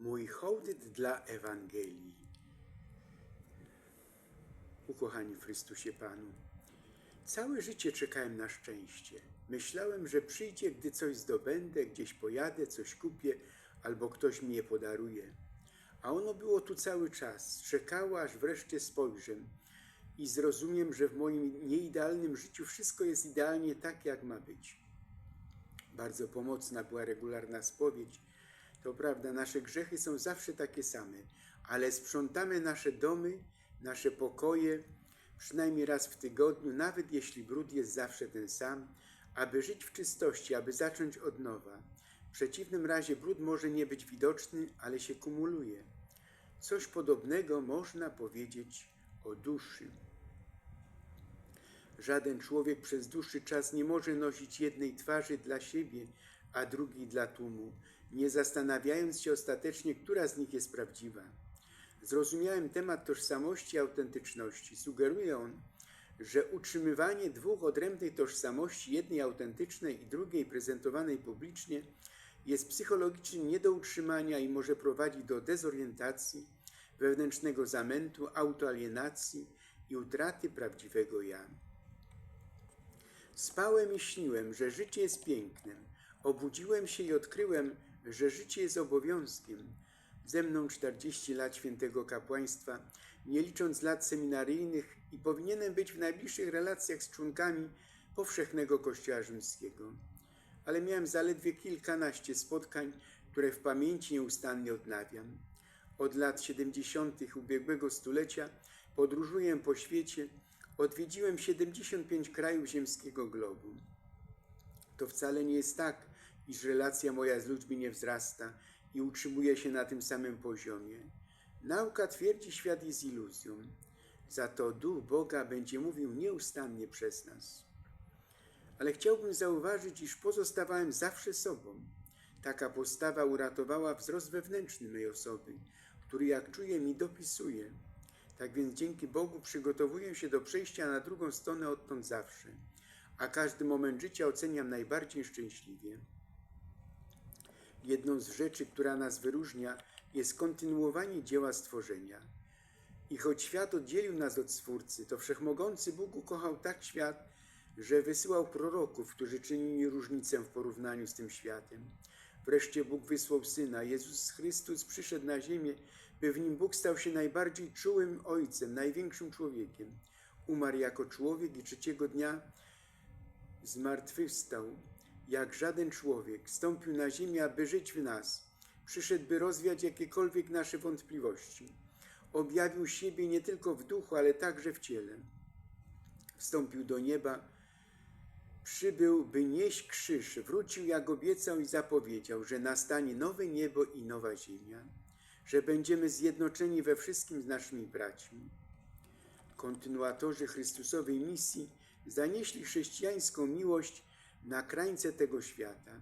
Mój hołd dla Ewangelii. Ukochani w Chrystusie Panu, całe życie czekałem na szczęście. Myślałem, że przyjdzie, gdy coś zdobędę, gdzieś pojadę, coś kupię, albo ktoś mi je podaruje. A ono było tu cały czas. Czekało, aż wreszcie spojrzę i zrozumiem, że w moim nieidealnym życiu wszystko jest idealnie tak, jak ma być. Bardzo pomocna była regularna spowiedź. To prawda, nasze grzechy są zawsze takie same, ale sprzątamy nasze domy, nasze pokoje, przynajmniej raz w tygodniu, nawet jeśli brud jest zawsze ten sam, aby żyć w czystości, aby zacząć od nowa. W przeciwnym razie brud może nie być widoczny, ale się kumuluje. Coś podobnego można powiedzieć o duszy. Żaden człowiek przez dłuższy czas nie może nosić jednej twarzy dla siebie, a drugiej dla tłumu, nie zastanawiając się ostatecznie, która z nich jest prawdziwa. Zrozumiałem temat tożsamości i autentyczności. Sugeruje on, że utrzymywanie dwóch odrębnych tożsamości, jednej autentycznej i drugiej prezentowanej publicznie, jest psychologicznie nie do utrzymania i może prowadzić do dezorientacji, wewnętrznego zamętu, autoalienacji i utraty prawdziwego ja. Spałem i śniłem, że życie jest pięknem. Obudziłem się i odkryłem, że życie jest obowiązkiem. Ze mną 40 lat świętego kapłaństwa, nie licząc lat seminaryjnych i powinienem być w najbliższych relacjach z członkami powszechnego Kościoła Rzymskiego. Ale miałem zaledwie kilkanaście spotkań, które w pamięci nieustannie odnawiam. Od lat 70. ubiegłego stulecia podróżuję po świecie, odwiedziłem 75 krajów ziemskiego globu. To wcale nie jest tak, iż relacja moja z ludźmi nie wzrasta i utrzymuje się na tym samym poziomie. Nauka twierdzi, świat jest iluzją. Za to Duch Boga będzie mówił nieustannie przez nas. Ale chciałbym zauważyć, iż pozostawałem zawsze sobą. Taka postawa uratowała wzrost wewnętrzny mej osoby, który jak czuję mi dopisuje. Tak więc dzięki Bogu przygotowuję się do przejścia na drugą stronę odtąd zawsze, a każdy moment życia oceniam najbardziej szczęśliwie. Jedną z rzeczy, która nas wyróżnia, jest kontynuowanie dzieła stworzenia. I choć świat oddzielił nas od Stwórcy, to Wszechmogący Bóg ukochał tak świat, że wysyłał proroków, którzy czynili różnicę w porównaniu z tym światem. Wreszcie Bóg wysłał Syna. Jezus Chrystus przyszedł na ziemię, by w nim Bóg stał się najbardziej czułym Ojcem, największym człowiekiem. Umarł jako człowiek i trzeciego dnia zmartwychwstał jak żaden człowiek. Stąpił na ziemię, aby żyć w nas. Przyszedł, by rozwiać jakiekolwiek nasze wątpliwości. Objawił siebie nie tylko w duchu, ale także w ciele. Wstąpił do nieba, przybył, by nieść krzyż, wrócił jak obiecał i zapowiedział, że nastanie nowe niebo i nowa ziemia, że będziemy zjednoczeni we wszystkim z naszymi braćmi. Kontynuatorzy Chrystusowej misji zanieśli chrześcijańską miłość na krańce tego świata.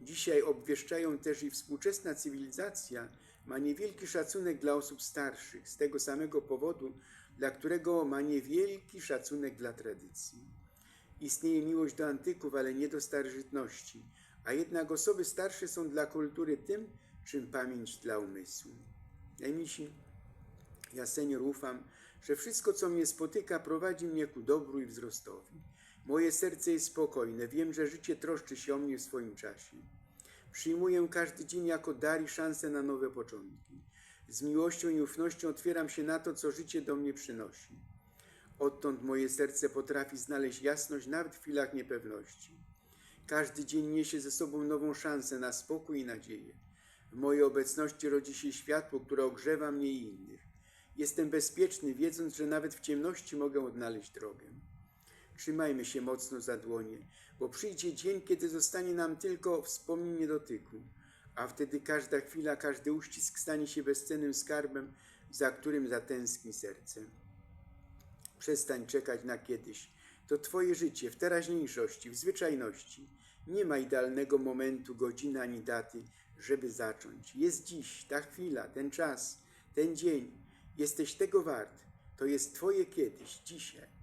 Dzisiaj obwieszczają też i współczesna cywilizacja ma niewielki szacunek dla osób starszych, z tego samego powodu, dla którego ma niewielki szacunek dla tradycji. Istnieje miłość do antyków, ale nie do starożytności, a jednak osoby starsze są dla kultury tym, czym pamięć dla umysłu. Najmisi, ja senior ufam, że wszystko, co mnie spotyka, prowadzi mnie ku dobru i wzrostowi. Moje serce jest spokojne, wiem, że życie troszczy się o mnie w swoim czasie. Przyjmuję każdy dzień jako dar i szansę na nowe początki. Z miłością i ufnością otwieram się na to, co życie do mnie przynosi. Odtąd moje serce potrafi znaleźć jasność nawet w chwilach niepewności. Każdy dzień niesie ze sobą nową szansę na spokój i nadzieję. W mojej obecności rodzi się światło, które ogrzewa mnie i innych. Jestem bezpieczny, wiedząc, że nawet w ciemności mogę odnaleźć drogę. Trzymajmy się mocno za dłonie, bo przyjdzie dzień, kiedy zostanie nam tylko wspomnienie dotyku, a wtedy każda chwila, każdy uścisk stanie się bezcennym skarbem, za którym zatęskni serce. Przestań czekać na kiedyś. To Twoje życie w teraźniejszości, w zwyczajności. Nie ma idealnego momentu, godziny ani daty, żeby zacząć. Jest dziś, ta chwila, ten czas, ten dzień. Jesteś tego wart. To jest Twoje kiedyś, dzisiaj.